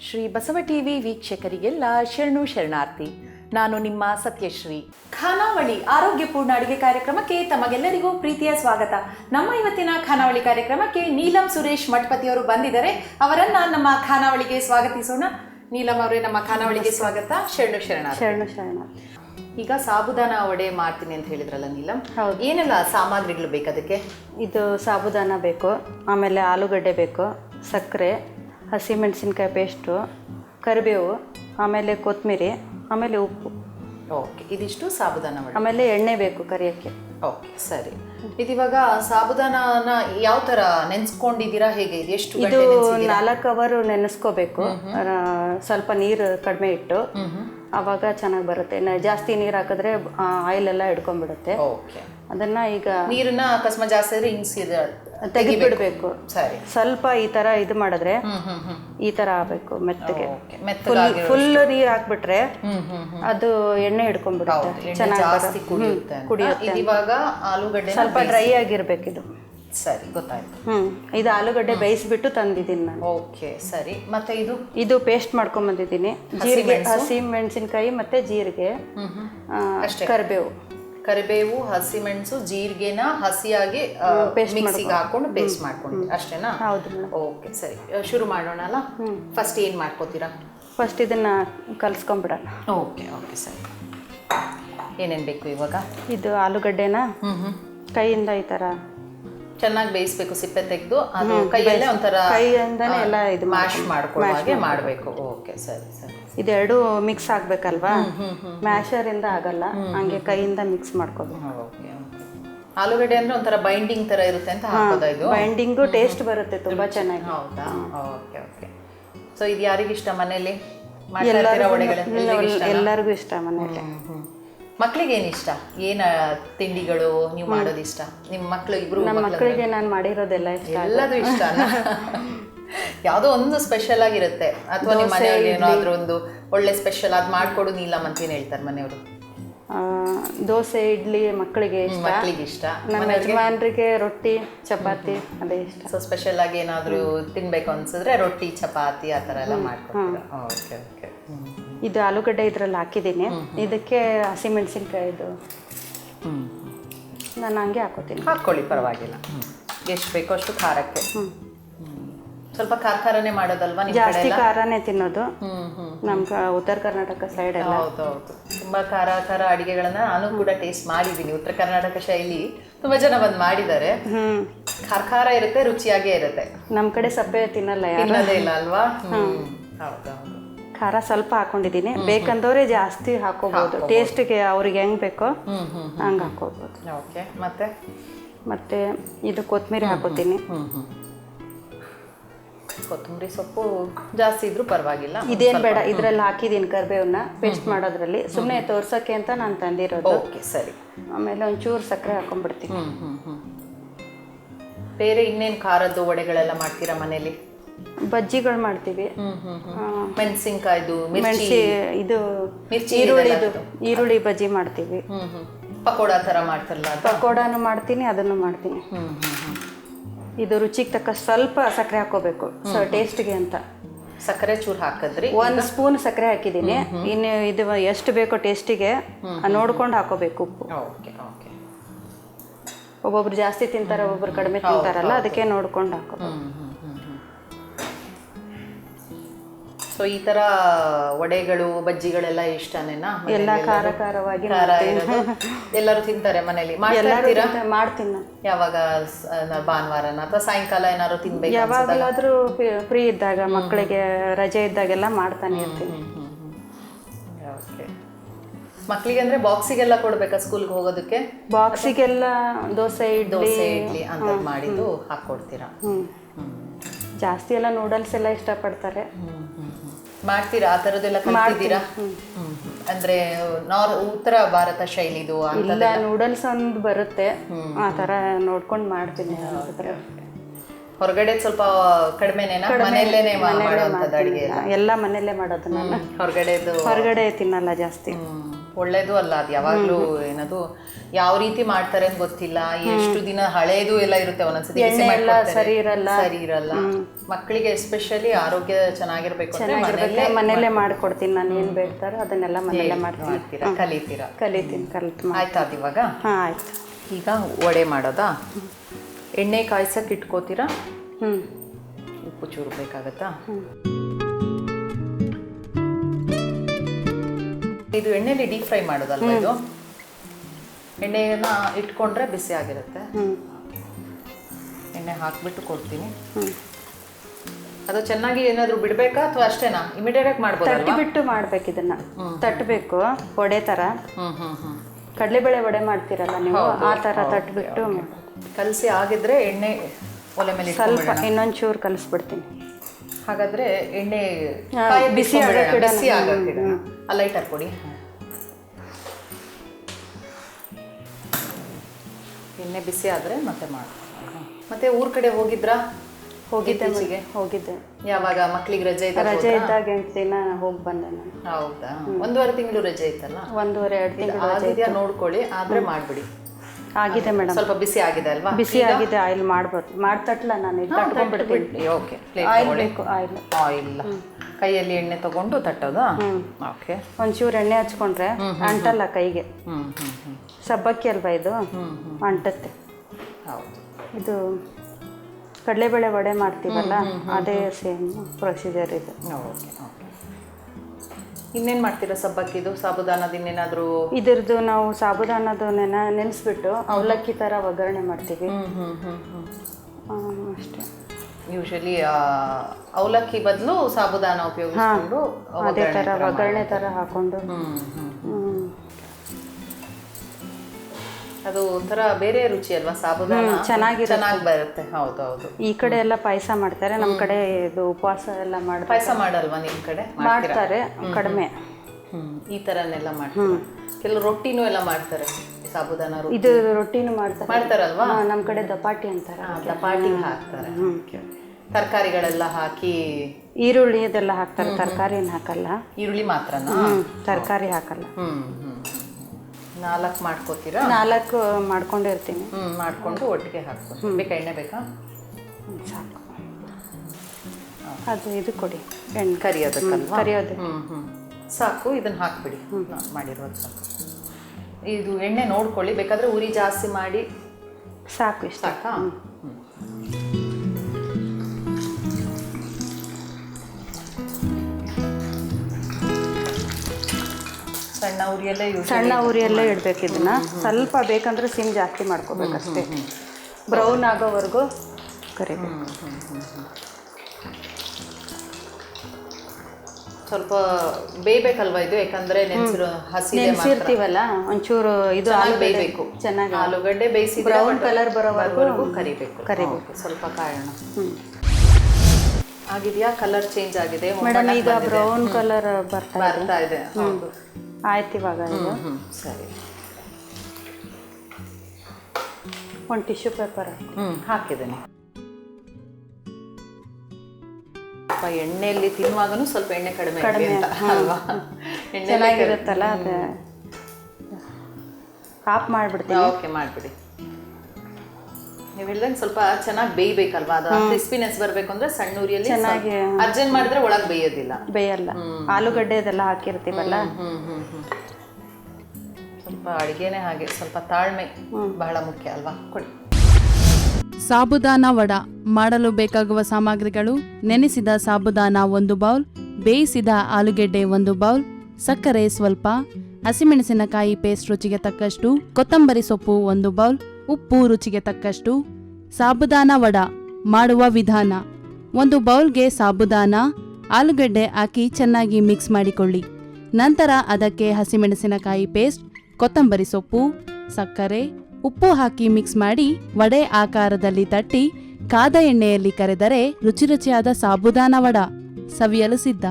Shri Basava TV ವೀಕ್ಷಕರಿಗೆಲ್ಲ ಶರಣು ಶರಣಾರ್ಥಿ. ನಾನು ನಿಮ್ಮ ಸತ್ಯಶ್ರೀ. ಖಾನಾವಳಿ ಆರೋಗ್ಯಪೂರ್ಣ ಅಡುಗೆ ಕಾರ್ಯಕ್ರಮಕ್ಕೆ ತಮಗೆಲ್ಲರಿಗೂ ಪ್ರೀತಿಯ ಸ್ವಾಗತ. ನಮ್ಮ ಇವತ್ತಿನ ಖಾನಾವಳಿ ಕಾರ್ಯಕ್ರಮಕ್ಕೆ ನೀಲಂ ಸುರೇಶ್ ಮಠಪತಿಯವರು ಬಂದಿದ್ದಾರೆ. ಅವರನ್ನ ನಮ್ಮ ಖಾನಾವಳಿಗೆ ಸ್ವಾಗತಿಸೋಣ. ನೀಲಂ ಅವರೇ ನಮ್ಮ ಖಾನಾವಳಿಗೆ ಸ್ವಾಗತ. ಶರಣು ಶರಣ ಶರಣು ಶರಣ ಈಗ ಸಾಬುದಾನ ವಡೆ ಮಾಡ್ತೀನಿ ಅಂತ ಹೇಳಿದ್ರಲ್ಲ ನೀಲಂ. ಏನೆಲ್ಲ ಸಾಮಗ್ರಿಗಳು ಬೇಕು ಅದಕ್ಕೆ? ಇದು ಸಾಬುದಾನ ಬೇಕು ಆಮೇಲೆ ಆಲೂಗಡ್ಡೆ ಬೇಕು ಸಕ್ಕರೆ ಹಸಿಮೆಣಸಿನ್ಕಾಯಿ ಪೇಸ್ಟು ಕರಿಬೇವು ಆಮೇಲೆ ಕೊತ್ತಂಬರಿ ಆಮೇಲೆ ಉಪ್ಪು. ಓಕೆ ಇದಿಷ್ಟು ಸಾಬುದಾನ ಆಮೇಲೆ ಎಣ್ಣೆ ಬೇಕು ಕರಿಯೋಕ್ಕೆ. ಓಕೆ ಸರಿ. ಇದಿವಾಗ ಸಾಬುದಾನನ ಯಾವ ಥರ ನೆನೆಸ್ಕೊಂಡಿದ್ದೀರಾ ಹೇಗೆ ಇದು ಎಷ್ಟು ಇದು? ನಾಲ್ಕು ಅವರು ನೆನೆಸ್ಕೋಬೇಕು. ಸ್ವಲ್ಪ ನೀರು ಕಡಿಮೆ ಇಟ್ಟು. ಆವಾಗ ಚೆನ್ನಾಗಿ ಬರುತ್ತೆ. ನ- ಜಾಸ್ತಿ ನೀರು ಹಾಕಿದ್ರೆ ಆಯಿಲ್ ಎಲ್ಲ ಹಿಡ್ಕೊಂಡ್ಬಿಡುತ್ತೆ. ಓಕೆ. ಅದನ್ನ ಈಗ ನೀರನ್ನ ಅಕಸ್ಮಾತ್ ಜಾಸ್ತಿ ಆದ್ರೆ ಹಿಂಗ್ಸಿದ ತೆಗೆದ್ಬಿಡ್ಬೇಕು. ಸರಿ. ಸ್ವಲ್ಪ ಈ ತರ ಇದು ಮಾಡಿದ್ರೆ ಹ್ಮ್ ಹ್ಮ್ ಹ್ಮ್ ಈ ತರ ಆಗ್ಬೇಕು ಮೆತ್ತಗೆ. ಓಕೆ. ಫುಲ್ ಮೆತ್ತಗಾಗಿ ಫುಲ್ ನೀರು ಹಾಕ್ಬಿಟ್ರೆ ಹ್ಮ್ ಹ್ಮ್ ಹ್ಮ್. ಅದು ಎಣ್ಣೆ ಹಿಡ್ಕೊಂಡ್ಬಿಡುತ್ತೆ. ಎಣ್ಣೆ ಚೆನ್ನಾಗಿ ಜಾಸ್ತಿ ಕುಡಿಯುತ್ತೆ ಅಂತ. ಆಲೂಗಡ್ಡೆ ಸ್ವಲ್ಪ ಡ್ರೈ ಆಗಿರ್ಬೇಕಿದು. ಸರಿ ಗೊತ್ತಾಯ್ತು. ಹ್ಮ್ ಇದು ಆಲೂಗಡ್ಡೆ ಬೇಯಿಸ್ಬಿಟ್ಟು ತಂದಿದ್ದೀನಿ ನಾನು. ಓಕೆ ಸರಿ. ಮತ್ತೆ ಇದು? ಇದು ಪೇಸ್ಟ್ ಮಾಡ್ಕೊಂಡ್ ಬಂದಿದ್ದೀನಿ ಜೀರಿಗೆ ಹಸಿ ಮೆಣಸಿನಕಾಯಿ ಮತ್ತೆ ಜೀರಿಗೆ ಆ, ಅಷ್ಟೇ. ಕರಿಬೇವು. ಕರಿಬೇವು ಹಸಿಮೆಣಸು ಜೀರಿಗೆನ ಹಸಿಯಾಗಿ ಮಿಕ್ಸಿಗೆ ಹಾಕೊಂಡು ಪೇಸ್ಟ್ ಮಾಡ್ಕೊಂಡು ಅಷ್ಟೇನಾ? ಹೌದು ಮೇಡಮ್. ಓಕೆ ಸರಿ. ಶುರು ಮಾಡೋಣ ಅಲ್ಲ? ಫಸ್ಟ್ ಏನು ಮಾಡ್ಕೋತೀರಾ? ಫಸ್ಟ್ ಇದನ್ನ ಕಲ್ಸ್ಕೊಂಬಿಡೋಣ. ಓಕೆ ಓಕೆ ಸರಿ. ಏನೇನು ಬೇಕು ಇವಾಗ? ಇದು ಆಲೂಗಡ್ಡೆನ ಕೈಯಿಂದ ಈ ತರ ಚೆನ್ನಾಗಿ ಬೇಯಿಸ್ಬೇಕು ಸಿಪ್ಪೆ ತೆಗೆದು ಅದು ಕೈಯಲ್ಲೇ ಒಂಥರ ಕೈಯಿಂದನೇ ಎಲ್ಲ ಇದು ಮ್ಯಾಶ್ ಮಾಡ್ಕೊಳ್ಳೋ ಹಾಗೆ ಮಾಡಬೇಕು. ಓಕೆ ಸರಿ ಸರಿ. ಇದೆರಡು ಮಿಕ್ಸ್ ಆಗ್ಬೇಕಲ್ವಾ? ಮ್ಯಾಶರ್ ಇಂದ ಆಗಲ್ಲ. ಹಂಗೆ ಕೈಯಿಂದ ಮಿಕ್ಸ್ ಮಾಡ್ಕೋಬೇಕು. ಓಕೆ ಆಲೂಗಡ್ಡೆ ಅಂದ್ರೆ ಒಂಥರ ಬೈಂಡಿಂಗ್ ತರ ಇರುತ್ತೆ ಅಂತ ಹಾಕೋದಾ ಇದು? ಬೈಂಡಿಂಗು ಟೇಸ್ಟ್ ಬರುತ್ತೆ ತುಂಬಾ ಚೆನ್ನಾಗಿ. ಹೌದಾ? ಓಕೆ ಓಕೆ ಸೊ ಇದು ಯಾರಿಗಿಷ್ಟ ಮನೇಲಿ? ಎಲ್ಲರಿಗೂ ಇಷ್ಟ ಮನೇಲಿ ಹ್ಮ್. ಇಷ್ಟ ಏನ ತಿಂಡಿಗಳು ನೀವು ಮಾಡೋದು ಇಷ್ಟ? ನಿಮ್ಮ ಮಕ್ಳು ಇಬ್ರು ನಮ್ಮ ಮಕ್ಕಳಿಗೆ ನಾನು ಮಾಡಿರೋದೆಲ್ಲ ಇಷ್ಟ ಎಲ್ಲದೂ ಇಷ್ಟ ಯಾವುದೋ ಒಂದು ಸ್ಪೆಷಲ್ ಆಗಿರುತ್ತೆ. ಅಥವಾ ನಿಮ್ಮ ಮನೆಯಲ್ಲಿ ಏನಾದ್ರೂ ಒಂದು ಒಳ್ಳೆ ಸ್ಪೆಷಲ್ ಅದು ಮಾಡ್ಕೊಡು ನೀಲಮ್ ಅಂತ ಏನ್ ಹೇಳ್ತಾರೆ ಮನೆಯವರು? ಆ, ದೋಸೆ ಇಡ್ಲಿ ಮಕ್ಕಳಿಗೆ ಇಷ್ಟ. ಮಕ್ಳಿಗೆ ಇಷ್ಟ. ನಮ್ಮ ಯಜಮಾನ್ರಿಗೆ ರೊಟ್ಟಿ ಚಪಾತಿ ಅದೇ ಇಷ್ಟ. ಸೊ ಸ್ಪೆಷಲ್ ಆಗಿ ಏನಾದ್ರೂ ತಿನ್ಬೇಕು ಅನ್ಸಿದ್ರೆ ರೊಟ್ಟಿ ಚಪಾತಿ ಆ ಥರ ಎಲ್ಲ ಮಾಡ್ಕೊಡ್ತೀರಾ? Okay okay. ಇದು ಆಲೂಗಡ್ಡೆ ಇದ್ರಲ್ಲಿ ಹಾಕಿದ್ದೀನಿ. ಇದಕ್ಕೆ ಹಸಿಮೆಣಸಿನ್ಕಾಯಿ ಇದು ನಾನು ಹಂಗೆ ಹಾಕೋತೀನಿ. ಹಾಕ್ಕೊಳ್ಳಿ ಪರವಾಗಿಲ್ಲ. ಎಷ್ಟು ಬೇಕೋ ಅಷ್ಟು ಖಾರಕ್ಕೆ. ಸ್ವಲ್ಪ ಖಾರ ಖಾರನೇ ಮಾಡೋದಲ್ವಾ ಜಾಸ್ತಿ ಖಾರನೇ ತಿನ್ನೋದು. ನಮ್ಮ ಉತ್ತರ ಕರ್ನಾಟಕ ಸೈಡ್ ಎಲ್ಲ. ಹೌದು ತುಂಬಾ ಖಾರ ಖಾರ ಅಡುಗೆಗಳನ್ನ ನಾನು ಕೂಡ ಟೇಸ್ಟ್ ಮಾಡಿದ್ದೀನಿ. ಉತ್ತರ ಕರ್ನಾಟಕ ಶೈಲಿ ತುಂಬಾ ಜನ ಬಂದು ಮಾಡಿದ್ದಾರೆ. ಖಾರ ಖಾರ ಇರುತ್ತೆ ರುಚಿಯಾಗೇ ಇರುತ್ತೆ. ನಮ್ಮ ಕಡೆ ಸಪ್ಪೆ ತಿನ್ನಲ್ಲ ಯಾರು. ತಿನ್ನೋದೇ ಇಲ್ಲ ಅಲ್ವಾ? ಹೌದೌದು ಖಾರ ಸ್ವಲ್ಪ ಹಾಕೊಂಡಿದ್ದೀನಿ. ಬೇಕಂದವ್ರೆ ಜಾಸ್ತಿ ಹಾಕೋಬಹುದು ಟೇಸ್ಟ್ಗೆ ಅವ್ರಿಗೆ ಹೆಂಗ್ ಬೇಕೋ ಹಂಗ ಹಾಕೋಬಹುದು ಓಕೆ ಮತ್ತೆ? ಮತ್ತೆ ಇದು ಕೊತ್ತಂಬರಿ ಹಾಕೋತೀನಿ. ಕೊತ್ತಂಬರಿ ಸೊಪ್ಪು ಜಾಸ್ತಿ ಇದ್ರೂ ಪರವಾಗಿಲ್ಲ. ಇದೇನ್ ಬೇಡ ಇದ್ರಲ್ಲಿ ಹಾಕಿದೀನಿ ಕರ್ಬೇವನ್ನ. ಪೇಸ್ಟ್ ಮಾಡೋದ್ರಲ್ಲಿ. ಸುಮ್ಮನೆ ತೋರ್ಸಕ್ಕೆ ಅಂತ ನಾನು ತಂದಿರೋದು. ಓಕೆ ಸರಿ. ಆಮೇಲೆ ಒಂಚೂರು ಸಕ್ಕರೆ ಹಾಕೊಂಡ್ಬಿಡ್ತೀನಿ. ಬೇರೆ ಇನ್ನೇನು ಖಾರದ್ದು ವಡೆಗಳೆಲ್ಲ ಮಾಡ್ತೀರಾ ಮನೇಲಿ? ಬಜ್ಜಿಗಳು ಮಾಡ್ತೀವಿ. ಮೆಣಸಿನ್ಕಾಯ್ದು ಮೆಣಸಿ ಇದು ಈರುಳ್ಳಿದು ಈರುಳ್ಳಿ ಬಜ್ಜಿ ಮಾಡ್ತೀವಿ. ಪಕೋಡ ಥರ ಮಾಡ್ತಾರಲ್ಲ ಪಕೋಡಾನು ಮಾಡ್ತೀನಿ ಅದನ್ನು ಮಾಡ್ತೀನಿ. ಇದು ರುಚಿಗೆ ತಕ್ಕ ಸ್ವಲ್ಪ ಸಕ್ಕರೆ ಹಾಕೋಬೇಕು ಸೊ ಟೇಸ್ಟ್ಗೆ ಅಂತ. ಸಕ್ಕರೆ ಚೂರು ಹಾಕಿದ್ರಿ? ಒಂದು ಸ್ಪೂನ್ ಸಕ್ಕರೆ ಹಾಕಿದ್ದೀನಿ. ಇನ್ನು ಇದು ಎಷ್ಟು ಬೇಕೋ ಟೇಸ್ಟಿಗೆ ನೋಡ್ಕೊಂಡು ಹಾಕೋಬೇಕು ಉಪ್ಪು. Okay okay. ಒಬ್ಬೊಬ್ರು ಜಾಸ್ತಿ ತಿಂತಾರೆ ಒಬ್ಬೊಬ್ರು ಕಡಿಮೆ ತಿಂತಾರಲ್ಲ ಅದಕ್ಕೆ ನೋಡ್ಕೊಂಡು ಹಾಕೋಬೇಕು ಸೊ ಈ ತರ ವಡೆಗಳು ಬಜ್ಜಿಗಳೆಲ್ಲ ಇಷ್ಟನೇನಾ? ಎಲ್ಲ ಖಾರ ಖಾರವಾಗಿ ಖಾರ ಇರೋದು. ಎಲ್ಲರೂ ತಿಂತಾರೆ ಮನೇಲಿ ಮಾಡ್ತೀರಾ ಮಾಡ್ತೀನಿ ನಾನು. ಯಾವಾಗ ಭಾನುವಾರನ? ಅಥವಾ ಸಾಯಂಕಾಲ ಏನಾದ್ರು ತಿನ್ಬೇಕು ಯಾವಾಗಲಾದ್ರೂ ಫ್ರೀ ಇದ್ದಾಗ ಮಕ್ಕಳಿಗೆ ರಜೆ ಇದ್ದಾಗೆಲ್ಲ ಮಾಡ್ತಾನೆ ಇರ್ತೀನಿ. ಓಕೆ. ಮಕ್ಕಳಿಗೆ ಅಂದ್ರೆ ಬಾಕ್ಸಿಗೆಲ್ಲ ಕೊಡ್ಬೇಕಾ ಸ್ಕೂಲ್ಗೆ ಹೋಗೋದಕ್ಕೆ? ಬಾಕ್ಸಿಗೆಲ್ಲ ದೋಸೆ ಇಡ್ಲಿ ದೋಸೆ ಇಡ್ಲಿ ಅಂತ ಮಾಡಿದ್ದು ಹಾಕ್ಕೊಡ್ತೀರಾ? ಜಾಸ್ತಿ ಎಲ್ಲ ನೂಡಲ್ಸ್ ಎಲ್ಲ ಇಷ್ಟಪಡ್ತಾರೆ. ಮಾಡ್ತೀರಾ? ಆ ಥರದ್ದೆಲ್ಲ ಕಲ್ತಿದ್ದೀರಾ? ಹ್ಮ್. ಹ್ಮ್. ಅಂದ್ರೆ ನಾರ್ ಉತ್ತರ ಭಾರತ ಶೈಲಿದು ಇಲ್ಲ ನೂಡಲ್ಸ್ ಒಂದು ಬರುತ್ತೆ. ಆ ತರ ನೋಡ್ಕೊಂಡು ಮಾಡ್ತೀನಿ. ಹೊರಗಡೆ ಸ್ವಲ್ಪ ಕಡಿಮೆನೇನಾ? ಮನೆಯಲ್ಲೇನೆ ಮಾಡುವಂಥದ್ದು ಅಡಿಗೆ? ಎಲ್ಲ ಮನೆಯಲ್ಲೇ ಮಾಡೋದು ನಾನು. ಹೊರಗಡೆದು ಹೊರಗಡೆ ತಿನ್ನಲ್ಲ ಜಾಸ್ತಿ. ಒಳ್ಳೇದು ಅಲ್ಲ ಅದು ಯಾವಾಗ್ಲೂ ಏನದು ಯಾವ ರೀತಿ ಮಾಡ್ತಾರೆ ಅಂತ ಗೊತ್ತಿಲ್ಲ. ಎಷ್ಟು ದಿನ ಹಳೇದು ಎಲ್ಲ ಇರುತ್ತೆ ಒಂದೊಂದ್ಸತಿ ಬಿಸಿ ಎಲ್ಲ ಮಾಡ್ಕೊಡ್ತಾರೆ. ಸರಿ ಇರಲ್ಲ. ಸರಿ ಇರಲ್ಲ. ಮಕ್ಕಳಿಗೆ ಎಸ್ಪೆಷಲಿ ಆರೋಗ್ಯ ಚೆನ್ನಾಗಿರ್ಬೇಕು ಅಂದ್ರೆ ಚೆನ್ನಾಗಿರ್ಬೇಕು. ಮನೆಯಲ್ಲೇ ಮನೇಲೆ ಮಾಡ್ಕೊಡ್ತೀನಿ ನಾನು ಏನು ಬೇಡ್ತಾರೋ ಅದನ್ನೆಲ್ಲ ಮನೆಯಲ್ಲೇ ಮಾಡ್ತೀನಿ. ಮಾಡ್ತೀರಾ? ಕಲಿತೀರಾ? ಕಲಿತೀನಿ ಕಲಿತು ಆಯ್ತಾ ಅದು ಇವಾಗ? ಹಾಂ ಆಯ್ತು. ಈಗ ವಡೆ ಮಾಡೋದಾ? ಎಣ್ಣೆ ಕಾಯ್ಸಕ್ಕೆ ಇಟ್ಕೋತೀರಾ? ಹ್ಞೂ ಉಪ್ಪು ಚೂರು ಬೇಕಾಗತ್ತಾ? ಇದು ಎಣ್ಣೆಲಿ ಡೀಪ್ ಫ್ರೈ ಮಾಡೋದಲ್ವ ಇದು? ಎಣ್ಣೆನ ಇಟ್ಕೊಂಡ್ರೆ ಬಿಸಿ ಆಗಿರುತ್ತೆ. ಎಣ್ಣೆ ಹಾಕ್ಬಿಟ್ಟು ಕೊಡ್ತೀನಿ. ಅದು ಚೆನ್ನಾಗಿ ಏನಾದರೂ ಬಿಡಬೇಕಾ ಅಥವಾ ಅಷ್ಟೇನಾ? ಇಮಿಡಿಯೇಟ್ ಆಗಿ ಮಾಡ್ಬೋದಲ್ವಾ? ತಟ್ಟಿ ಬಿಟ್ಟು ಮಾಡ್ಬೇಕು ಇದನ್ನ. ತಟ್ಟಬೇಕು ವಡೆ ಥರ ಕಡಲೆಬೇಳೆ ವಡೆ ಮಾಡ್ತೀರಲ್ಲ ನೀವು ಆ ಥರ ತಟ್ಬಿಟ್ಟು ಕಲಸಿ ಆಗಿದ್ರೆ ಎಣ್ಣೆ ಒಲೆ ಮೇಲೆ ಸ್ವಲ್ಪ. ಇನ್ನೊಂದು ಚೂರು ಕಲಿಸ್ಬಿಡ್ತೀನಿ. ಹಾಗಾದ್ರೆ ಎಣ್ಣೆ ಹಾ, ಬಿಸಿ ಇಟ್ಕೊಂಡ್ಬಿಡೋಣ, ಆಗಕ್ಕೆ ಇಡೋಣ. ಬಿಸಿ ಆಗಕ್ಕೆ ಇಡೋಣ. ಆ ಲೈಟರ್ ಕೊಡಿ. ಎಣ್ಣೆ ಬಿಸಿ ಆದ್ರೆ ಮತ್ತೆ ಮಾಡ. ಮತ್ತೆ ಊರ್ ಕಡೆ ಹೋಗಿದ್ರಾ? ಹೋಗಿದ್ದೆ ಇತ್ತೀಚೆಗೆ? ಹೋಗಿದ್ದೆ. ಯಾವಾಗ ಮಕ್ಳಿಗೆ ರಜೆ ಇದ್ದಾಗ ರಜೆ ಹೋದ್ರಾ? ಇದ್ದಾಗ ಎಂಟು ದಿನ ಹೋಗಿ ಬಂದೆ ನಾನು. ಹೌದಾ? ಒಂದೂವರೆ ತಿಂಗಳು ರಜೆ ಇತ್ತಲ್ಲ? ಒಂದೂವರೆ ಎರಡು ತಿಂಗಳು ಆಗಿದ್ಯಾ ನೋಡ್ಕೊಳ್ಳಿ ಆದ್ರೆ ಮಾಡ್ಬಿಡಿ. ಆಗಿದೆ ಮೇಡಮ್ ಸ್ವಲ್ಪ ಬಿಸಿ ಆಗಿದೆ ಅಲ್ವಾ? ಬಿಸಿ ಆಗಿದೆ ಆಯಿಲ್ ಮಾಡ್ಬೋದು. ಮಾಡ್ತಟ್ಲ ನಾನು ಇದು ತಟ್ಕೊಂಡ್ಬಿಡ್ತೀನಿ ಓಕೆ ಆಯಿಲ್ ಬೇಕು ಆಯಿಲ್ ಆಯಿಲ್ ಕೈಯಲ್ಲಿ ಎಣ್ಣೆ ತಗೊಂಡು ತಟ್ಟೋದು? ಓಕೆ ಒಂಚೂರು ಎಣ್ಣೆ ಹಚ್ಕೊಂಡ್ರೆ ಅಂಟಲ್ಲ ಕೈಗೆ. ಸಬ್ಬಕ್ಕಿ ಅಲ್ವಾ ಇದು? ಅಂಟತ್ತೆ. ಹೌದು. ಇದು ಕಡಲೆಬೇಳೆ ವಡೆ ಮಾಡ್ತೀವಲ್ಲ ಅದೇ ಸೇಮ್ ಪ್ರೊಸೀಜರ್ ಇದು. ಓಕೆ ಓಕೆ ಇನ್ನೇನು ಮಾಡ್ತೀರಾ ಸಬ್ಬಕ್ಕಿದು ಸಾಬುದಾನದ ಇನ್ನೇನಾದರೂ ಇದ್ರದ್ದು ನಾವು ಸಾಬುದಾನದ ನೆನ ನೆನೆಸ್ಬಿಟ್ಟು ಅವಲಕ್ಕಿ ಥರ ಒಗ್ಗರಣೆ ಮಾಡ್ತೀವಿ. ಅಷ್ಟೇ. ಯೂಶಲಿ ಅವಲಕ್ಕಿ ಬದಲು ಸಾಬುದಾನ ಉಪಯೋಗಿಸ್ಕೊಂಡು ಅದೇ ಥರ ಒಗ್ಗರಣೆ ಥರ ಹಾಕೊಂಡು. ಅದು ಒಂಥರ ಬೇರೆ ರುಚಿ ಅಲ್ವಾ ಸಾಬುದಾನ ಚೆನ್ನಾಗಿ ಚೆನ್ನಾಗಿ ಬರುತ್ತೆ. ಹೌದು ಹೌದು. ಈ ಕಡೆ ಎಲ್ಲ ಪಾಯಸ ಮಾಡ್ತಾರೆ. ನಮ್ಮ ಕಡೆ ಇದು ಉಪವಾಸ ಎಲ್ಲ ಮಾಡ್ತಾರೆ. ಪಾಯಸ ಮಾಡಲ್ವಾ ನಿಮ್ಮ ಕಡೆ? ಮಾಡ್ತಾರೆ? ಕಡಿಮೆ. ಈ ತರನೆಲ್ಲ ಮಾಡ್ತಾರೆ? ಕೆಲವು ರೊಟ್ಟಿನೂ ಎಲ್ಲ ಮಾಡ್ತಾರೆ ಸಾಬುದಾನ ಇದು ರೊಟ್ಟಿನೂ ಮಾಡ್ತಾರೆ. ಮಾಡ್ತಾರಲ್ವಾ? ನಮ್ಮ ಕಡೆ ದಪಾಟಿ ಅಂತಾರೆ ದಪಾಟಿ ಹಾಕ್ತಾರೆ. ತರಕಾರಿಗಳೆಲ್ಲ ಹಾಕಿ ಈರುಳ್ಳಿ ಅದೆಲ್ಲ ಹಾಕ್ತಾರೆ. ತರಕಾರಿ ಏನು ಹಾಕಲ್ಲ. ಈರುಳ್ಳಿ ಮಾತ್ರ ತರಕಾರಿ ಹಾಕಲ್ಲ. ಹ್ಮ್ ಹ್ಮ್. ನಾಲ್ಕು ಮಾಡ್ಕೋತೀರಾ? ನಾಲ್ಕು ಮಾಡ್ಕೊಂಡಿರ್ತೀನಿ ಹ್ಞೂ ಮಾಡಿಕೊಂಡು ಒಟ್ಟಿಗೆ ಹಾಕ್ಬೋದು. ಬೇಕಾ ಎಣ್ಣೆ ಬೇಕಾ? ಸಾಕು. ಅದು ಇದು ಕೊಡಿ. ಎಣ್ಣೆ. ಕರಿಯೋದಕ್ಕಲ್ವಾ? ಕರಿಯೋದು. ಹ್ಞೂ ಹ್ಞೂ ಸಾಕು ಇದನ್ನು ಹಾಕ್ಬಿಡಿ. ನಾನ್ ಮಾಡಿರೋದು ಸಾಕು. ಇದು ಎಣ್ಣೆ ನೋಡ್ಕೊಳ್ಳಿ ಬೇಕಾದರೆ ಉರಿ ಜಾಸ್ತಿ ಮಾಡಿ ಸಾಕು ಇಷ್ಟ. ಸಾಕಾ? ಸಣ್ಣ ಉರಿಯಲ್ಲೇ ಸಣ್ಣ ಉರಿಯಲ್ಲೇ ಇಡ್ಬೇಕು ಇದನ್ನ. ಸ್ವಲ್ಪ ಬೇಕಂದ್ರೆ ಸಿಮ್ ಜಾಸ್ತಿ ಮಾಡ್ಕೋಬೇಕಷ್ಟೇ. ಬ್ರೌನ್ ಆಗೋವರೆಗೂ ಕರಿಬೇಕು. ಸ್ವಲ್ಪ ಬೇಯ್ಬೇಕಲ್ವಾ ಇದು? ಯಾಕಂದ್ರೆ ನೆನ್ಸಿರೋ ಹಸಿ ನೆನ್ಸಿರ್ತೀವಲ್ಲ? ಒಂಚೂರು ಇದು ಹಾಲು ಬೇಯ್ಬೇಕು. ಚೆನ್ನಾಗಿ ಆಲೂಗಡ್ಡೆ ಬೇಯಿಸಿ ಬ್ರೌನ್ ಕಲರ್ ಬರೋವರೆಗೂ ಕರಿಬೇಕು. ಕರಿಬೇಕು. ಸ್ವಲ್ಪ ಕಾಯೋಣ. ಆಗಿದೆಯಾ? ಕಲರ್ ಚೇಂಜ್ ಆಗಿದೆ. ಮೇಡಮ್ ಈಗ ಬ್ರೌನ್ ಕಲರ್ ಬರ್ತಾ ಇದೆ. ಬರ್ತಾ ಇದೆ. ಆಯ್ತು ಇವಾಗ ಇದು. ಸರಿ. ಒಂದು ಟಿಶ್ಯೂ ಪೇಪರ್ ಹ್ಮ್ ಹಾಕಿದ್ದೇನೆ. ಸ್ವಲ್ಪ ಎಣ್ಣೆಯಲ್ಲಿ ತಿನ್ನುವಾಗನು ಸ್ವಲ್ಪ ಎಣ್ಣೆ ಕಡಿಮೆ ಕಡಿಮೆ ಅಲ್ವಾ? ಎಣ್ಣೆ ಚೆನ್ನಾಗಿರುತ್ತಲ್ಲ ಅದು? ಆಫ್ ಮಾಡಿಬಿಡ್ತೀನಿ. ಓಕೆ ಮಾಡ್ಬಿಡಿ. ನೀವು ಹೇಳ್ದಂಗೆ ಸ್ವಲ್ಪ ಚೆನ್ನಾಗಿ ಬೇಯ್ಬೇಕಲ್ವಾ? ಅದು ಕ್ರಿಸ್ಪಿನೆಸ್ ಬರಬೇಕು ಅಂದ್ರೆ ಸಣ್ಣ ಉರಿಯಲ್ಲಿ ಚೆನ್ನಾಗಿ, ಅರ್ಜೆಂಟ್ ಮಾಡಿದ್ರೆ ಒಳಗೆ ಬೇಯೋದಿಲ್ಲ. ಬೇಯಲ್ಲ. ಆಲೂಗಡ್ಡೆ ಅದೆಲ್ಲ ಹಾಕಿರ್ತೀವಲ್ಲ? ಸ್ವಲ್ಪ ಅಡಿಗೆನೆ ಹಾಗೆ ಸ್ವಲ್ಪ ತಾಳ್ಮೆ ಬಹಳ ಮುಖ್ಯ ಅಲ್ವಾ? ಕೊಡಿ. ಸಾಬುದಾನ ವಡ ಮಾಡಲು ಬೇಕಾಗುವ ಸಾಮಗ್ರಿಗಳು ನೆನೆಸಿದ ಸಾಬುದಾನ ಒಂದು ಬೌಲ್ ಬೇಯಿಸಿದ ಆಲೂಗೆಡ್ಡೆ ಒಂದು ಬೌಲ್ ಸಕ್ಕರೆ ಸ್ವಲ್ಪ ಹಸಿಮೆಣಸಿನಕಾಯಿ ಪೇಸ್ಟ್ ರುಚಿಗೆ ತಕ್ಕಷ್ಟು ಕೊತ್ತಂಬರಿ ಸೊಪ್ಪು ಒಂದು ಬೌಲ್ ಉಪ್ಪು ರುಚಿಗೆ ತಕ್ಕಷ್ಟು ಸಾಬುದಾನ ವಡ ಮಾಡುವ ವಿಧಾನ. ಒಂದು ಬೌಲ್ಗೆ ಸಾಬುದಾನ, ಆಲೂಗಡ್ಡೆ ಹಾಕಿ ಚೆನ್ನಾಗಿ ಮಿಕ್ಸ್ ಮಾಡಿಕೊಳ್ಳಿ. ನಂತರ ಅದಕ್ಕೆ ಹಸಿಮೆಣಸಿನಕಾಯಿ ಪೇಸ್ಟ್ ಕೊತ್ತಂಬರಿ ಸೊಪ್ಪು, ಸಕ್ಕರೆ, ಉಪ್ಪು ಹಾಕಿ ಮಿಕ್ಸ್ ಮಾಡಿ ವಡೆ ಆಕಾರದಲ್ಲಿ ತಟ್ಟಿ ಕಾದ ಎಣ್ಣೆಯಲ್ಲಿ ಕರೆದರೆ ರುಚಿ ರುಚಿಯಾದ ಸಾಬುದಾನ ವಡ ಸವಿಯಲು ಸಿದ್ಧ.